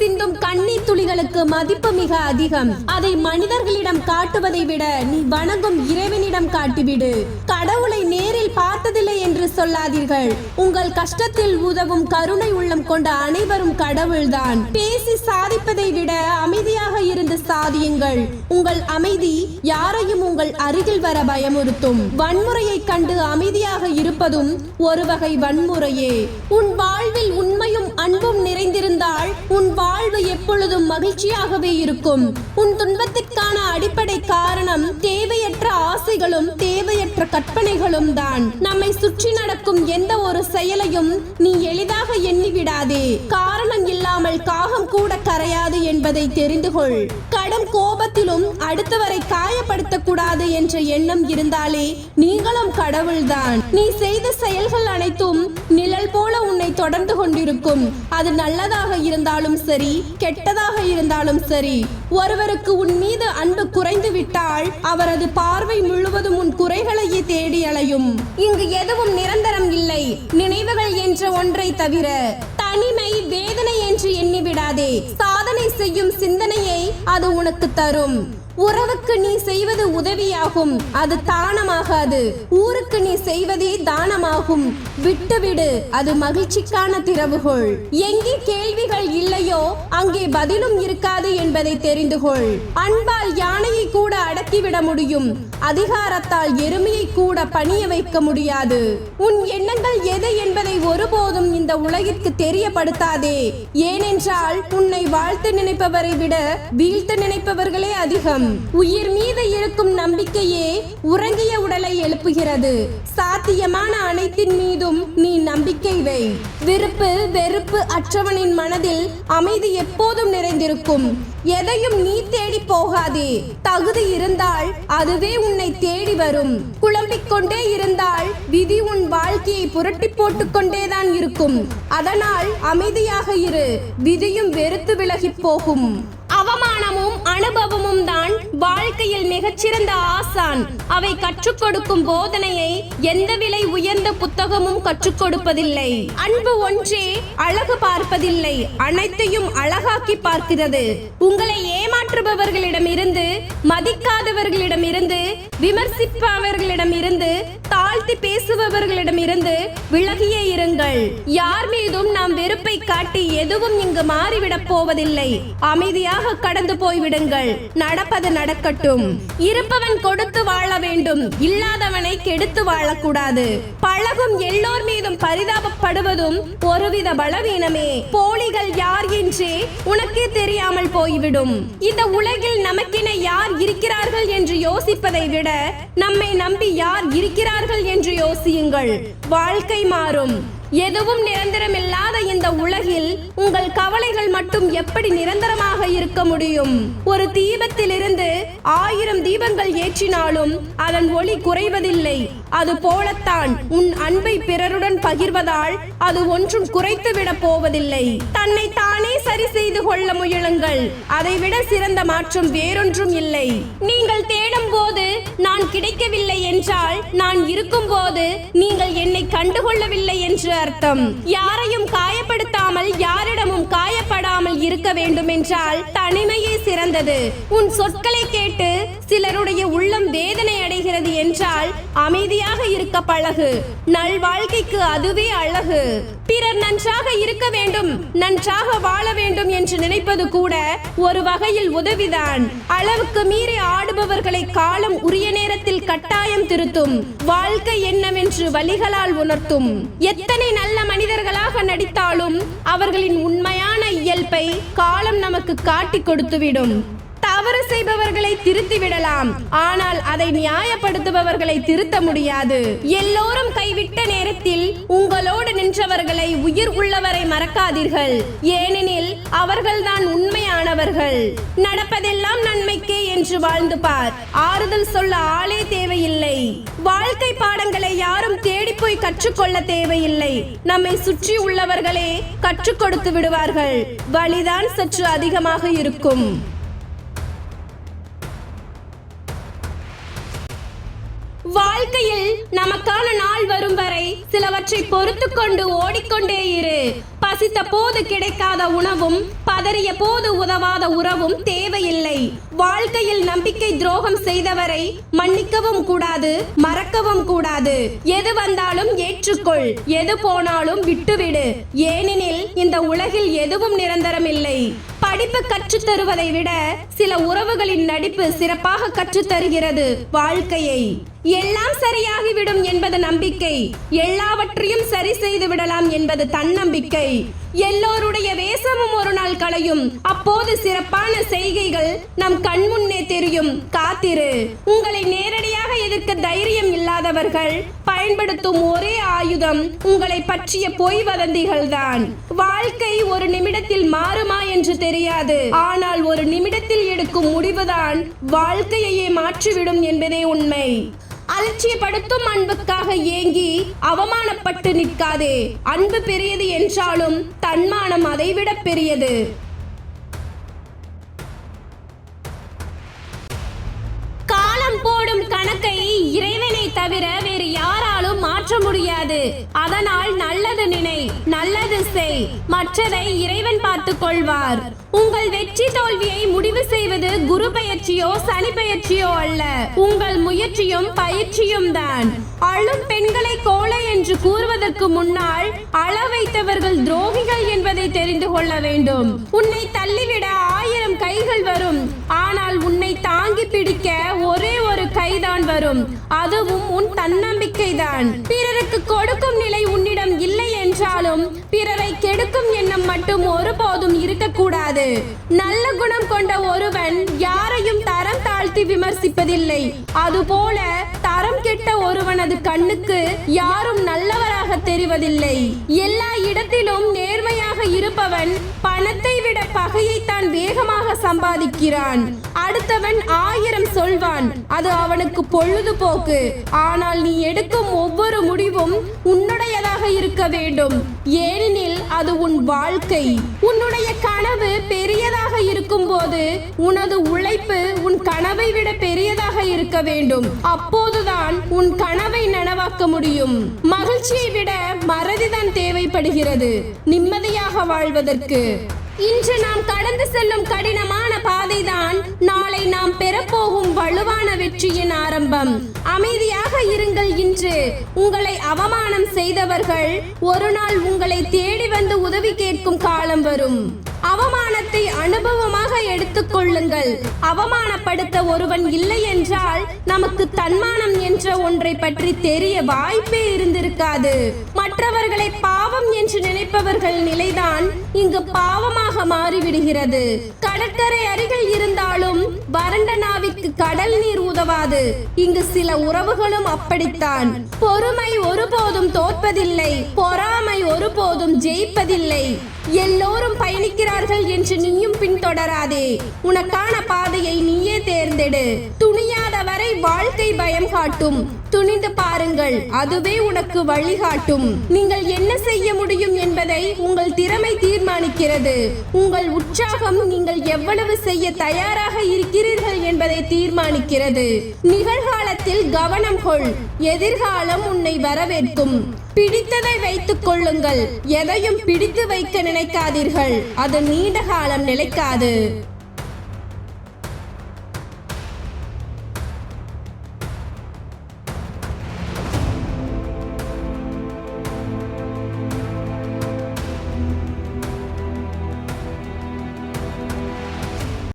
சிந்தும் கண்ணீர் துளிகளுக்கு மதிப்பு மிக அதிகம். அதை மனிதர்களிடம் காட்டுவதை விட நீ வணங்கும் இறைவனிடம் காட்டிவிடு. கடவுளை நேரில் பார்த்ததில்லை என்று சொல்லாதீர்கள். உங்கள் கஷ்டத்தில் உதவும் கருணை உள்ளம் கொண்ட அனைவரும் கடவுள்தான். பேசி சாதிப்பதை விட அமைதியாக இருந்து சாதியுங்கள். உங்கள் அமைதி யாரையும் உங்கள் அருகில் வர பயமுறுத்தும். வன்முறையை கண்டு அமைதியாக இருப்பதும் ஒரு வகை வன்முறையே. உன் வாழ்வில் உண்மை அன்பும் நிறைந்திருந்தால் உன் வாழ்வு எப்பொழுதும் மகிழ்ச்சியாகவே இருக்கும். உன் துன்பத்திற்கான அடிப்படை காரணம் தேவையற்ற ஆசைகளும் தேவையற்ற கற்பனைகளும் தான். நம்மை சுற்றி நடக்கும் எந்த ஒரு செயலையும் நீ எளிதாக எண்ணிவிடாதே. காரணம் இல்லாமல் காகம் கூட கரையாது என்பதை தெரிந்து கொள். கடும் கோபத்திலும் அடுத்தவரை காயப்படுத்தக்கூடாது என்ற எண்ணம் இருந்தாலே நீங்களும் கடவுள்தான். நீ செய்த செயல்கள் அனைத்தும் நிழல் போல உன்னை தொடர்ந்து கொண்டிருக்கும். அது நல்லதாக இருந்தாலும் சரி கெட்டதாக இருந்தாலும் சரி. ஒருவருக்கு உன் மீது அன்பு குறைந்து விட்டால் அவரது பார்வை முழுவதும் உன் குறைகளையே தேடி அலையும். இங்கு எதுவும் நிரந்தரம் இல்லை. நினைவுகள் என்ற ஒன்றை தவிர தனிமை வேதனை என்று எண்ணிவிடாதே சாதனை செய்யும் சிந்தனையை அது உனக்கு தரும். உறவுக்கு நீ செய்வது உதவியாகும். அது தானமாகாது. ஊருக்கு நீ செய்வதே தானமாகும். விட்டுவிடு. அது மகிழ்ச்சிக்கான திறவுகோள். எங்கே கேள்விகள் இல்லையோ அங்கே பதிலும் இருக்காது என்பதை தெரிந்து கொள். அன்பால் யானையை கூட அடக்கிவிட முடியும். அதிகாரத்தால் எருமையை கூட பணிய வைக்க முடியாது. உன் எண்ணங்கள் எது என்பதை ஒருபோதும் இந்த உலகிற்கு தெரியப்படுத்தாதே. ஏனென்றால் உன்னை வாழ்த்து நினைப்பவரை விட வீழ்த்த நினைப்பவர்களே அதிகம். உயிர் மீது இருக்கும் நம்பிக்கையே உறங்கிய உடலை எழுப்புகிறது. சாத்தியமான அனைத்தின் மீதும் நீ நம்பிக்கை வை. விருப்பு வெறுப்பு அற்றவனின் மனதில் அமைதி எப்போதும் நிறைந்திருக்கும். எதையும் நீ தேடி போகாதே. தகுதி இருந்தால் அதுவே உன்னை தேடி வரும். குழம்பிக் கொண்டே இருந்தால் விதி உன் வாழ்க்கையை புரட்டி போட்டுக் கொண்டேதான் இருக்கும். அதனால் அமைதியாக இரு. விதியும் வெறுத்து விலகிப் போகும். அவமானமும் அனுபவமும் தான் வாழ்க்கையில் மிகச்சிறந்த ஆசான். அவை கற்றுக் கொடுக்கும் போதனையை எந்த விலை உயர்ந்த புத்தகமும் கற்றுக் கொடுப்பதில்லை அன்பு ஒன்றே அழகு பார்ப்பதில்லை. அனைத்தையும் அழகாக்கி பார்க்கிறது. உங்களை ஏமாற்றுபவர்களிடமிருந்து மதிக்காதவர்களிடமிருந்து விமர்சிப்பவர்களிடமிருந்து தாழ்த்தி பேசுபவர்களிடமிருந்து விலகியே இருங்கள். யார் மீதும் நாம் வெறுப்பை காட்டி எதுவும் இங்கு மாறிவிடப் போவதில்லை. அமைதியாக கடந்து போய்விடுங்கள். நடப்பது நடக்கட்டும். இருப்பவன் கொடுத்து வாழ வேண்டும். இல்லாதவனை கெடுத்து வாழக்கூடாது. பழகும் எல்லோர் மீதும் பரிதாபப்படுவதும் ஒருவித பலவீனமே. போலிகள் யார் என்றே உனக்கே தெரியாமல் போ போய்விடும். இந்த உலகில் நமக்கென யார் இருக்கிறார்கள் என்று யோசிப்பதை விட நம்மை நம்பி யார் இருக்கிறார்கள் என்று யோசியுங்கள். வாழ்க்கை மாறும். எதுவும் நிரந்தரமில்லாத இந்த உலகில் உங்கள் கவலைகள் மட்டும் எப்படி நிரந்தரமாக இருக்க முடியும்? ஒரு தீபத்திலிருந்து ஆயிரம் தீபங்கள் ஏற்றினாலும் அதன் ஒளி குறைவதில்லை. அது போலத்தான் உன் அன்பை பிறருடன் பகிர்வதால் அது ஒன்றும் குறைத்து விட போவதில்லை. தன்னை தானே சரி செய்து கொள்ள முயலுங்கள். அதைவிட சிறந்த மாற்றம் வேறொன்றும் இல்லை. நீங்கள் தேடும் போது என்றால் நான் இருக்கும் போது நீங்கள் என்னை கண்டுகொள்ளவில்லை என்று அர்த்தம். யாரையும் காயப்படுத்தாமல் யாரிடமும் காயப்படாமல் இருக்க வேண்டும் என்றால் தனிமையே சிறந்தது. உன் சொற்களை கேட்டு சிலருடைய உள்ளம் வேதனை அடைகிறது என்றால் அமைதியாக இருக்க பழகு. நல் வாழ்க்கைக்கு அதுவே அழகு. பிறர் நன்றாக இருக்க வேண்டும் நன்றாக வாழ வேண்டும் என்று நினைப்பது கூட ஒரு வகையில் உதவிதான். அளவுக்கு மீறி ஆடுபவர்களை காலம் உரிய நேரத்தில் கட்டாயம் திருத்தும் வாழ்க்கை என்னவென்று வழிகளால் உணர்த்தும். எத்தனை நல்ல மனிதர்களாக நடித்தாலும் அவர்களின் உண்மையான இயல்பை காலம் நமக்கு காட்டி கொடுத்துவிடும். தவறு செய்பவர்களை திருத்தி விடலாம். ஆனால் அதை நியாயப்படுத்துபவர்களை திருத்த முடியாது. எல்லோரும் கைவிட்ட நேரத்தில் உங்களோடு நின்றவர்களை உயிர் உள்ளவரை மறக்காதீர்கள். ஏனெனில் அவர்கள்தான் உண்மையானவர்கள். நடப்பதெல்லாம் நன்மைக்கே என்று வாழ்ந்து பார். ஆறுதல் சொல்ல ஆளே தேவையில்லை. வாழ்க்கை பாடங்களை யாரும் தேடி போய் கற்றுக்கொள்ள தேவையில்லை. நம்மை சுற்றி உள்ளவர்களே கற்றுக் கொடுத்து விடுவார்கள். வலிதான் சற்று அதிகமாக இருக்கும். வாழ்க்கையில் நமக்கான நாள் வரும் வரை சிலவற்றை பொறுத்து கொண்டு ஓடிக்கொண்டே இரு. பசித்த போது கிடைக்காத உணவும் பதறிய போது உதவாத உறவும் தேவையில்லை. வாழ்க்கையில் நம்பிக்கை துரோகம் செய்தவரை மன்னிக்கவும் கூடாது மறக்கவும் கூடாது. எது வந்தாலும் ஏற்றுக்கொள் எது போனாலும் விட்டுவிடு. ஏனெனில் இந்த உலகில் எதுவும் நிரந்தரம் இல்லை படிப்பு கற்றுத் தருவதை விட சில உறவுகளின் நடிப்பு சிறப்பாக கற்றுத் தருகிறது வாழ்க்கையை. எல்லாம் சரியாகிவிடும் என்பது நம்பிக்கை. எல்லாவற்றையும் சரி செய்து விடலாம் என்பது தன்னம்பிக்கை. இல்லை எல்லோருடைய வேஷமும் ஒரு நாள் களையும். அப்போது சிறப்பான செய்கைகள் நம் கண் முன்னே தெரியும். காத்திரு. உங்களை நேரடியாக எதிர்க்க தைரியம் இல்லாதவர்கள் பயன்படுத்தும் ஒரே ஆயுதம் உங்களை பற்றிய பொய் வதந்திகள் தான். வாழ்க்கை ஒரு நிமிடத்தில் மாறுமா என்று தெரியாது. ஆனால் ஒரு நிமிடத்தில் எடுக்கும் முடிவுதான் வாழ்க்கையையே மாற்றிவிடும் என்பதே உண்மை. அலட்சியப்படுத்தும் அன்புக்காக அவமானப்பட்டு நிற்காதே. அன்பு பெரியது என்றாலும் தன்மானம் அதைவிட பெரியது. போடும் இறைவனை தவிர வேறு யாராலும் மாற்ற முடியாது. அதனால் நல்லது நினை நல்லது செய். மற்றதை இறைவன் பார்த்து கொள்வார். உங்கள் வெற்றி தோல்வியை முடிவு செய்வது குரு பயிற்சியோ சனி பயிற்சியோ அல்ல. உங்கள் முயற்சியும் பயிற்சியும் தான். அழும் பெண்களை கோழை என்று கூறுவதற்கு முன்னால் அள வைத்தவர்கள் துரோகிகள் என்பதை தெரிந்து கொள்ள வேண்டும். உன்னை தள்ளிவிட ஆயிரம் கைகள் வரும். ஆனால் உன்னை தாங்கி பிடிக்க ஒரே கைதான் வரும். அதுவும் உன் தன்னம்பிக்கை தான் பிறருக்கு கொடுக்கும் நிலை உன்னிடம் இல்லை என்றாலும் பிறரை கெடுக்கும் எண்ணம் மட்டும் ஒருபோதும் இருக்கக்கூடாது. நல்ல குணம் கொண்ட ஒருவன் யாரையும் தரம் தாழ்த்தி விமர்சிப்பதில்லை. அதுபோல தரம் கெட்ட ஒருவனது கண்ணுக்கு யாரும் நல்லவராக தெரிவதில்லை. எல்லா இடத்திலும் நேர்மையாக இருப்பவன் பணத்தை விட பகையைத்தான் வேகமாக சம்பாதிக்கிறான். அடுத்தவன் ஆயிரம் சொல்வான் அது அவனுக்கு பொழுதுபோக்கு. ஆனால் நீ எடுக்கும் ஒவ்வொரு முடிவும் உன்னுடையதாக இருக்க வேண்டும். ஏனெனில் அது உன் வாழ்க்கை. உன்னுடைய கனவு பெரியதாக இருக்கும் போது உனது உழைப்பு உன் கனவு விட பெரியதாக இருக்க வேண்டும். அப்போதுதான் உன் கனவை நனவாக்க முடியும். மகிழ்ச்சியை விட மறதிதான் தேவைப்படுகிறது. நிம்மதியாக வாழ்வதற்கு. இன்று நாம் கடந்து செல்லும் கடினமான பாதைதான் நாளை நாம் பெறப்போகும் வலுவான வெற்றியின் ஆரம்பம். அமைதியாக இருங்கள் இன்று. உங்களை அவமானம் செய்தவர்கள் ஒரு நாள் உங்களை தேடி வந்து உதவி கேட்கும் காலம் வரும். அவமானத்தை அனுபவமாக எடுத்துக்கொள்ளுங்கள் அவமானப்படுத்த ஒருவன் இல்லை என்றால் நமக்கு தன்மானம் என்ற ஒன்றை பற்றி தெரிய வாய்ப்பே இருந்திருக்காது. மற்றவர்களை பாவம் என்று நினைப்பவர்கள் நிலைதான் இங்கு பாவமாக மாறிவிடுகிறது. கடற்கரை அருகில் இருந்தாலும் வறண்ட நாவிற்கு கடல் நீர் உதவாது. இங்கு சில உறவுகளும் அப்படித்தான். பொறுமை ஒருபோதும் தோற்பதில்லை. பொறாமை ஒருபோதும் ஜெயிப்பதில்லை. எல்லோரும் பயணிக்கிறார்கள் என்று நீயும் பின்தொடராதே. உனக்கான பாதையை நீயே தேர்ந்தெடு. துணியாத வரை வாழ்க்கை பயம் காட்டும். துணிந்து பாருங்கள் அதுவே உனக்கு வழிகாட்டும் நீங்கள் என்ன செய்ய முடியும் என்பதை உங்கள் திறமை தீர்மானிக்கிறது. உங்கள் உற்சாகம் நீங்கள் எவ்வளவு செய்ய தயாராக இருக்கிறீர்கள் என்பதை தீர்மானிக்கிறது. நிகழ்காலத்தில் கவனம் கொள். எதிர்காலம் உன்னை வரவேற்கும். பிடித்ததை வைத்துக் கொள்ளுங்கள். எதையும் பிடித்து வைக்க நினைக்காதீர்கள். அது நீண்ட காலம் நிலைக்காது.